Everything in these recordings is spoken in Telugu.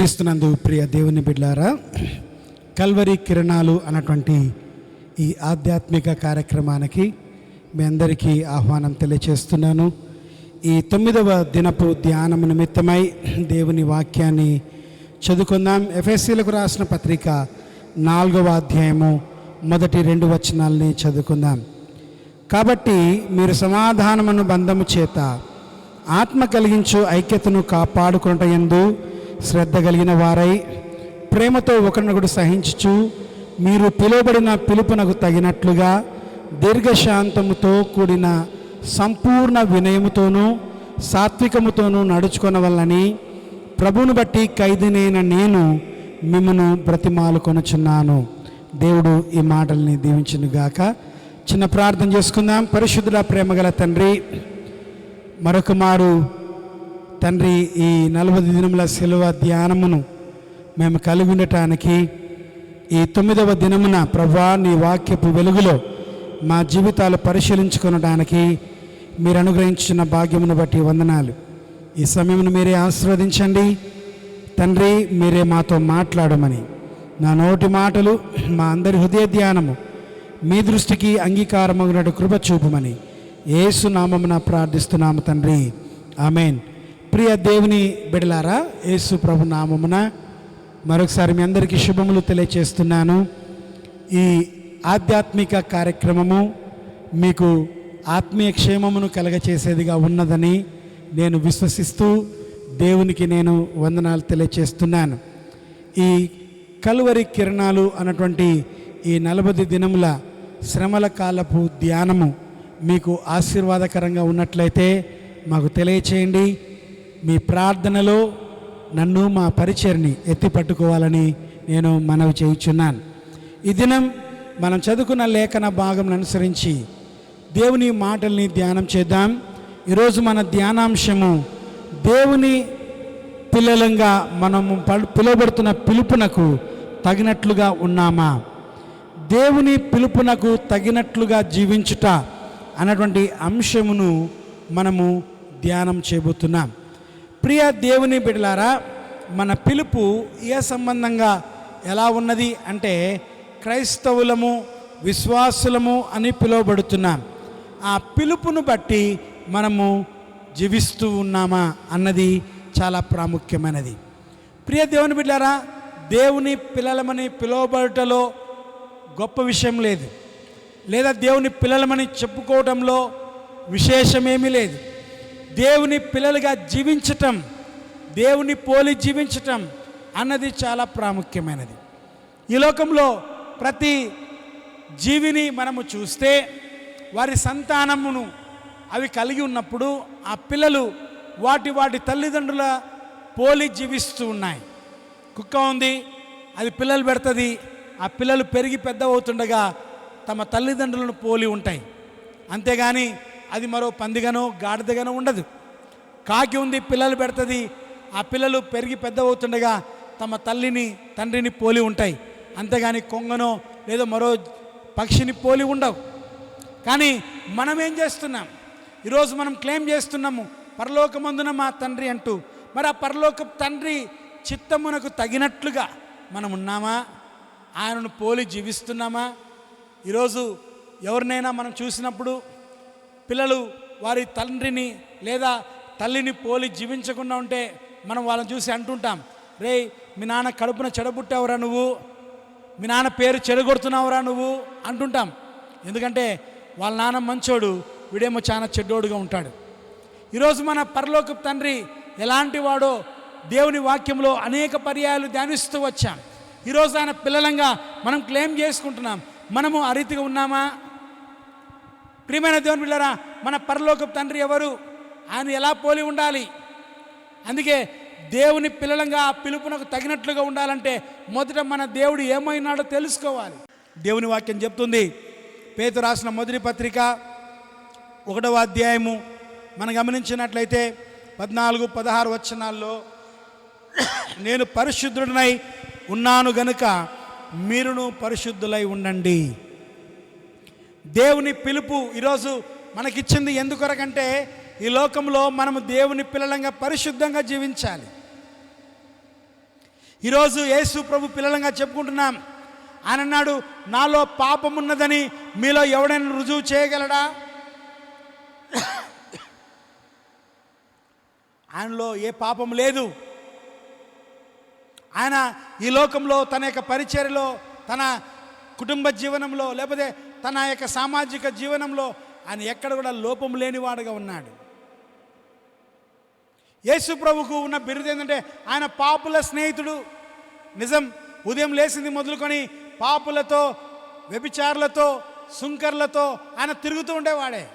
క్రీస్తునందు ప్రియ దేవుని బిడ్లారా కల్వరి కిరణాలు అన్నటువంటి ఈ ఆధ్యాత్మిక కార్యక్రమానికి మీ అందరికీ ఆహ్వానం తెలియచేస్తున్నాను. ఈ తొమ్మిదవ దినపు ధ్యానం నిమిత్తమై దేవుని వాక్యాన్ని చదువుకుందాం. ఎఫ్ఎస్సీలకు రాసిన పత్రిక నాలుగవ అధ్యాయము మొదటి రెండు వచనాలని చదువుకుందాం. కాబట్టి మీరు సమాధానమును బంధము చేత ఆత్మ కలిగించు ఐక్యతను కాపాడుకుంట ఎందు శ్రద్ధ కలిగిన వారై ప్రేమతో ఒకరినొకడు సహించుచు మీరు పిలువబడిన పిలుపునకు తగినట్లుగా దీర్ఘశాంతముతో కూడిన సంపూర్ణ వినయముతోనూ సాత్వికముతోనూ నడుచుకొనవల్లని ప్రభును బట్టి ఖైదీనైన నేను మిమ్మను బ్రతిమాలు కొనుచున్నాను దేవుడు ఈ మాటల్ని దీవించునుగాక. చిన్న ప్రార్థన చేసుకుందాం. పరిశుద్ధుల ప్రేమగల తండ్రి మరొక మారు తండ్రి ఈ నలభై దినముల సెలవు ధ్యానమును మేము కలిగి ఉండటానికి ఈ తొమ్మిదవ దినమున ప్రభా నీ వాక్యపు వెలుగులో మా జీవితాలు పరిశీలించుకునడానికి మీరు అనుగ్రహించిన భాగ్యమును బట్టి వందనాలు. ఈ సమయమును మీరే ఆశీర్వదించండి. తండ్రి మీరే మాతో మాట్లాడమని. నా నోటి మాటలు మా అందరి హృదయ ధ్యానము మీ దృష్టికి అంగీకారమగినట్టు కృప చూపమని. ఏసునామమున ప్రార్థిస్తున్నాము తండ్రి. ఆమెన్. ప్రియ దేవుని బిడలారా యేసు ప్రభు నామమున మరొకసారి మీ అందరికీ శుభములు తెలియచేస్తున్నాను. ఈ ఆధ్యాత్మిక కార్యక్రమము మీకు ఆత్మీయ క్షేమమును కలగచేసేదిగా ఉన్నదని నేను విశ్వసిస్తూ దేవునికి నేను వందనాలు తెలియచేస్తున్నాను. ఈ కలువరి కిరణాలు అన్నటువంటి ఈ నలభై దినముల శ్రమల కాలపు ధ్యానము మీకు ఆశీర్వాదకరంగా ఉన్నట్లయితే మాకు తెలియచేయండి. మీ ప్రార్థనలో నన్ను మా పరిచయని ఎత్తి పట్టుకోవాలని నేను మనవి చేయుచున్నాను. ఈ దినం మనం చదువుకున్న లేఖన భాగం అనుసరించి దేవుని మాటల్ని ధ్యానం చేద్దాం. ఈరోజు మన ధ్యానాంశము దేవుని పిల్లలంగా మనము పిలువబడుతున్న పిలుపునకు తగినట్లుగా ఉన్నామా? దేవుని పిలుపునకు తగినట్లుగా జీవించుట అన్నటువంటి అంశమును మనము ధ్యానం చేయబోతున్నాం. ప్రియ దేవుని బిడలారా మన పిలుపు ఏ సంబంధంగా ఎలా ఉన్నది అంటే క్రైస్తవులము విశ్వాసులము అని పిలువబడుతున్నాం ఆ పిలుపును బట్టి మనము జీవిస్తూ ఉన్నామా అన్నది చాలా ప్రాముఖ్యమైనది. ప్రియ దేవుని బిడ్డారా దేవుని పిల్లలమని పిలువబడటలో గొప్ప విషయం లేదు. లేదా దేవుని పిల్లలమని చెప్పుకోవడంలో విశేషమేమీ లేదు. దేవుని పిల్లలుగా జీవించటం దేవుని పోలి జీవించటం అన్నది చాలా ప్రాముఖ్యమైనది. ఈ లోకంలో ప్రతి జీవిని మనము చూస్తే వారి సంతానమును అవి కలిగి ఉన్నప్పుడు ఆ పిల్లలు వాటి వాటి తల్లిదండ్రుల పోలి జీవిస్తూ ఉన్నాయి. కుక్క ఉంది అది పిల్లలు పెడుతుంది ఆ పిల్లలు పెరిగి పెద్ద అవుతుండగా తమ తల్లిదండ్రులను పోలి ఉంటాయి. అంతేగాని అది మరో పందిగానో గాడిదగానో ఉండదు. కాకి ఉంది పిల్లలు పెడుతుంది. ఆ పిల్లలు పెరిగి పెద్ద అవుతుండగా తమ తల్లిని తండ్రిని పోలి ఉంటాయి. అంతేగాని కొంగనో లేదో మరో పక్షిని పోలి ఉండవు. కానీ మనం ఏం చేస్తున్నాం? ఈరోజు మనం క్లెయిమ్ చేస్తున్నాము పరలోకమందున మా తండ్రి అంటూ. మరి ఆ పరలోక తండ్రి చిత్తమునకు తగినట్లుగా మనం ఉన్నామా? ఆయనను పోలి జీవిస్తున్నామా? ఈరోజు ఎవరినైనా మనం చూసినప్పుడు పిల్లలు వారి తండ్రిని లేదా తల్లిని పోలి జీవించకుండా ఉంటే మనం వాళ్ళని చూసి అంటుంటాం రే మీ నాన్న కడుపున చెడబుట్టావురా నువ్వు? మీ నాన్న పేరు చెడగొడుతున్నావురా నువ్వు? అంటుంటాం. ఎందుకంటే వాళ్ళ నాన్న మంచోడు వీడేమో చాలా చెడ్డోడుగా ఉంటాడు. ఈరోజు మన పరలోక తండ్రి ఎలాంటి వాడో దేవుని వాక్యంలో అనేక పర్యాయాలు ధ్యానిస్తూ వచ్చాం. ఈరోజు ఆయన పిల్లలంగా మనం క్లెయిమ్ చేసుకుంటున్నాం. మనము అరీతిగా ఉన్నామా? ప్రియమైన దేవుని బిళ్ళరా మన పరలోక తండ్రి ఎవరు? ఆయన ఎలా పోలి ఉండాలి? అందుకే దేవుని పిల్లలంగా ఆ పిలుపునకు తగినట్లుగా ఉండాలంటే మొదట మన దేవుడు ఏమైనాడో తెలుసుకోవాలి. దేవుని వాక్యం చెప్తుంది పేతు రాసిన మొదటి పత్రిక ఒకటవ అధ్యాయము మనం గమనించినట్లయితే పద్నాలుగు పదహారు వచనాల్లో నేను పరిశుద్ధుడినై ఉన్నాను గనుక మీరును పరిశుద్ధులై ఉండండి. దేవుని పిలుపు ఈరోజు మనకిచ్చింది ఎందుకొరకంటే ఈ లోకంలో మనము దేవుని పిల్లలంగా పరిశుద్ధంగా జీవించాలి. ఈరోజు యేసు ప్రభు పిల్లలంగా చెప్పుకుంటున్నాం. ఆయన అన్నాడు నాలో పాపం ఉన్నదని మీలో ఎవడైనా రుజువు చేయగలడా? ఆయనలో ఏ పాపం లేదు. ఆయన ఈ లోకంలో తన యొక్క పరిచర్లో తన కుటుంబ జీవనంలో లేకపోతే తన యొక్క సామాజిక జీవనంలో ఆయన ఎక్కడ కూడా లోపం లేనివాడుగా ఉన్నాడు. యేసు ప్రభుకు ఉన్న బిరుదు ఏంటంటే ఆయన పాపుల స్నేహితుడు. నిజం ఉదయం లేచింది మొదలుకొని పాపులతో వ్యభిచారులతో సుంకర్లతో ఆయన తిరుగుతూ ఉండేవాడే.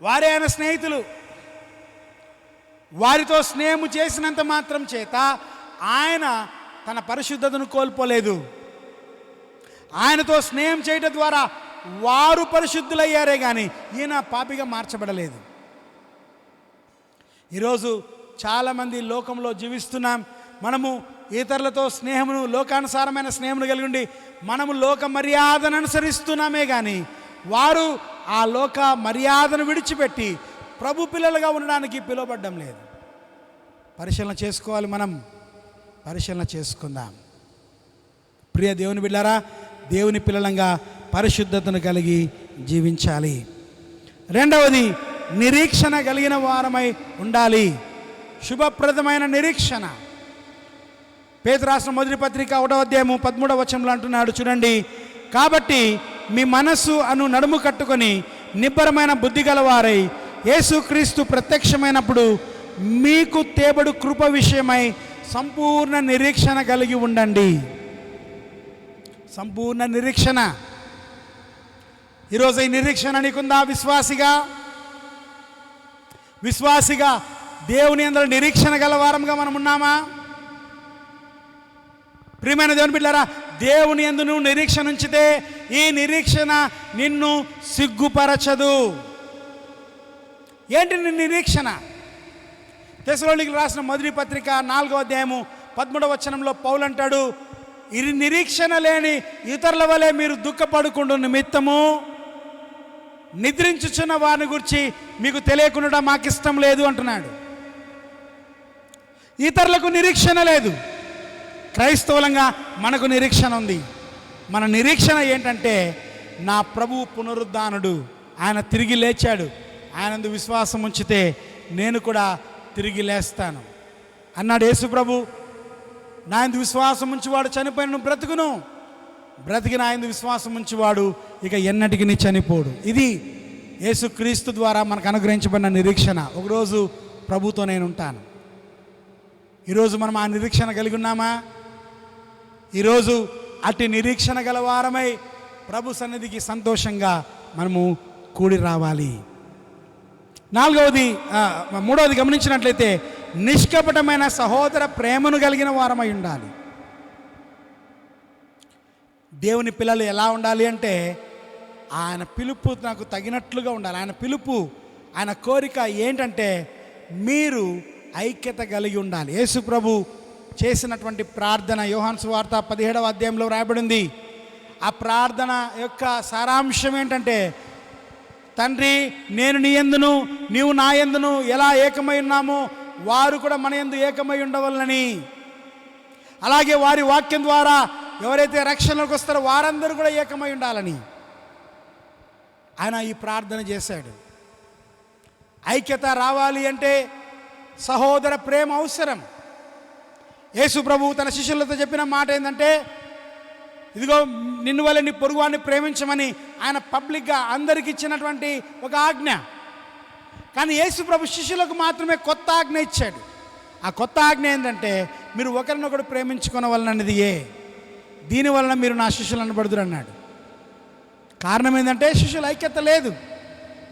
వారే ఆయన స్నేహితులు. వారితో స్నేహము చేసినంత మాత్రం చేత ఆయన తన పరిశుద్ధతను కోల్పోలేదు. ఆయనతో స్నేహం చేయటం ద్వారా వారు పరిశుద్ధులయ్యారే కానీ ఈయన పాపిగా మార్చబడలేదు. ఈరోజు చాలామంది లోకంలో జీవిస్తున్నాం. మనము ఇతరులతో స్నేహమును లోకానుసారమైన స్నేహమును కలిగి ఉండి మనము లోక మర్యాదను అనుసరిస్తున్నామే కానీ వారు ఆ లోక మర్యాదను విడిచిపెట్టి ప్రభు పిల్లలుగా ఉండడానికి పిలువబడ్డం లేదు. పరిశీలన చేసుకోవాలి మనం. పరిశీలన చేసుకుందాం. ప్రియ దేవుని బిడ్డారా దేవుని పిల్లలంగా పరిశుద్ధతను కలిగి జీవించాలి. రెండవది నిరీక్షణ కలిగిన వారమై ఉండాలి. శుభప్రదమైన నిరీక్షణ. పేద రాష్ట్ర మొదటి పత్రిక ఒకటో అధ్యాయము పదమూడవ వచనంలో అంటున్నాడు చూడండి కాబట్టి మీ మనస్సు అను నడుము కట్టుకొని నిబ్బరమైన బుద్ధి గలవారై యేసుక్రీస్తు ప్రత్యక్షమైనప్పుడు మీకు తేబడు కృప విషయమై సంపూర్ణ నిరీక్షణ కలిగి ఉండండి. సంపూర్ణ నిరీక్షణ. ఈరోజు ఈ నిరీక్షణ నీకుందా విశ్వాసిగా? విశ్వాసిగా దేవుని అందరూ నిరీక్షణ గల వారంగా మనం ఉన్నామా? ప్రియమైన దేవుని బిడ్డారా దేవుని ఎందు నువ్వు నిరీక్షణ ఉంచితే ఈ నిరీక్షణ నిన్ను సిగ్గుపరచదు. ఏంటి నీ నిరీక్షణ? తెసలోనికి రాసిన మొదటి పత్రిక నాలుగో అధ్యాయము పదమూడవ వచనంలో ఇది నిరీక్షణ లేని ఇతరుల వలె మీరు దుఃఖపడుకుంటు నిమిత్తము. నిద్రించుచున్న వారిని గురించి మీకు తెలియకుండా మాకు ఇష్టం లేదు అంటున్నాడు. ఇతరులకు నిరీక్షణ లేదు. క్రైస్తవులంగా మనకు నిరీక్షణ ఉంది. మన నిరీక్షణ ఏంటంటే నా ప్రభువు పునరుద్ధానుడు. ఆయన తిరిగి లేచాడు. ఆయనందు విశ్వాసం ఉంచితే నేను కూడా తిరిగి లేస్తాను. అన్నాడు యేసు ప్రభు. నా యందు విశ్వాసం ఉంచివాడు చనిపోయిన బ్రతుకును. బ్రతికిన ఆయన విశ్వాసం ఉంచివాడు ఇక ఎన్నటికి నీ చనిపోడు. ఇది యేసుక్రీస్తు ద్వారా మనకు అనుగ్రహించబడిన నిరీక్షణ. ఒకరోజు ప్రభుతో నేను ఉంటాను. ఈరోజు మనం ఆ నిరీక్షణ కలిగి ఉన్నామా? ఈరోజు అట్టి నిరీక్షణ గల వారమై ప్రభు సన్నిధికి సంతోషంగా మనము కూడి రావాలి. నాలుగవది మూడవది గమనించినట్లయితే నిష్కపటమైన సహోదర ప్రేమను కలిగిన వారమై ఉండాలి. దేవుని పిల్లలు ఎలా ఉండాలి అంటే ఆయన పిలుపు నాకు తగినట్లుగా ఉండాలి. ఆయన పిలుపు ఆయన కోరిక ఏంటంటే మీరు ఐక్యత కలిగి ఉండాలి. యేసు ప్రభు చేసినటువంటి ప్రార్థన యోహాన్స్ వార్త పదిహేడవ అధ్యాయంలో రాయబడింది. ఆ ప్రార్థన యొక్క సారాంశం ఏంటంటే తండ్రి నేను నీ ఎందును నీవు నా ఎందును ఎలా ఏకమై ఉన్నామో వారు కూడా మన ఎందు ఏకమై ఉండవలనని. అలాగే వారి వాక్యం ద్వారా ఎవరైతే రక్షణలోకి వస్తారో వారందరూ కూడా ఏకమై ఉండాలని. ఆయన ఈ ప్రార్థన చేశాడు. ఐక్యత రావాలి అంటే సహోదర ప్రేమ అవసరం. యేసు ప్రభు తన శిష్యులతో చెప్పిన మాట ఏంటంటే ఇదిగో నిన్ను వల్ల నీ పొరుగువాన్ని ప్రేమించమని ఆయన పబ్లిక్గా అందరికి ఇచ్చినటువంటి ఒక ఆజ్ఞ. కానీ యేసుప్రభు శిష్యులకు మాత్రమే కొత్త ఆజ్ఞ ఇచ్చాడు. ఆ కొత్త ఆజ్ఞ ఏంటంటే మీరు ఒకరినొకరు ప్రేమించుకోనవలనది ఏ? దీని వలన మీరు నా శిష్యులు అనబడుదురు అన్నాడు. కారణం ఏంటంటే శిష్యుల ఐక్యత లేదు.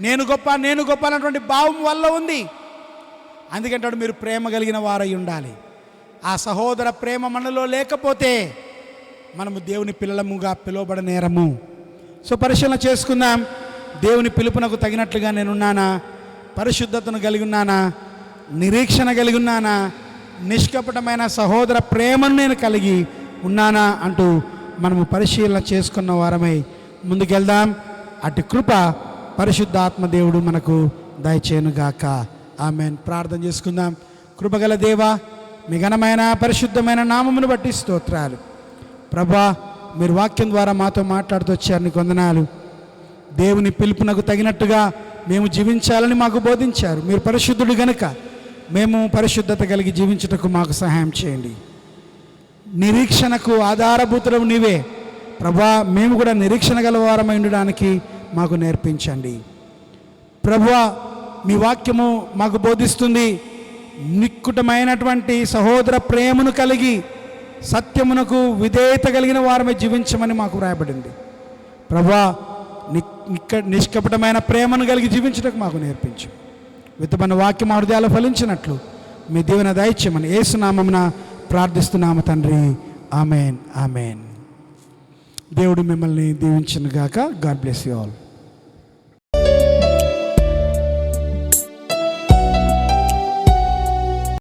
నేను గొప్ప నేను గొప్ప అన్నటువంటి భావం వల్ల ఉంది. అందుకంటాడు మీరు ప్రేమ కలిగిన వారై ఉండాలి. ఆ సహోదర ప్రేమ మనలో లేకపోతే మనము దేవుని పిల్లలముగా పిలువబడనేరము సో పరిశీలన చేసుకుందాం. దేవుని పిలుపునకు తగినట్లుగా నేనున్నానా? పరిశుద్ధతను కలిగి ఉన్నానా? నిరీక్షణ కలిగి ఉన్నానా? నిష్కపటమైన సహోదర ప్రేమను నేను కలిగి ఉన్నానా? అంటూ మనము పరిశీలన చేసుకున్న వారమై ముందుకెళ్దాం. అటు కృప పరిశుద్ధాత్మ దేవుడు మనకు దయచేనుగాక ఆమె ప్రార్థన చేసుకుందాం. కృపగల దేవా మీ ఘనమైన పరిశుద్ధమైన నామమును బట్టి స్తోత్రాలు. ప్రభా మీరు వాక్యం ద్వారా మాతో మాట్లాడుతూ వచ్చారు నీకు వందనాలు దేవుని పిలుపునకు తగినట్టుగా మేము జీవించాలని మాకు బోధించారు. మీరు పరిశుద్ధుడు గనుక మేము పరిశుద్ధత కలిగి జీవించుటకు మాకు సహాయం చేయండి. నిరీక్షణకు ఆధారభూతులం నీవే. ప్రభా మేము కూడా నిరీక్షణ గలవారమై ఉండడానికి మాకు నేర్పించండి. ప్రభువా మీ వాక్యము మాకు బోధిస్తుంది. నిక్కుటమైనటువంటి సహోదర ప్రేమను కలిగి సత్యమునకు విధేయత కలిగిన వారమే జీవించమని మాకు వ్రాయబడింది. ప్రభా నిష్కపటమైన ప్రేమను కలిగి జీవించడానికి మాకు నేర్పించు. విత్తమైన వాక్యం హృదయాలు ఫలించినట్లు మీ దీవెన దయచేయమని ఏసునామమున ప్రార్థిస్తున్నాము తండ్రి. Amen amen. దేవుడు మిమ్మల్ని దీవించిన గాక గాడ్ బ్లెస్ యూ ఆల్.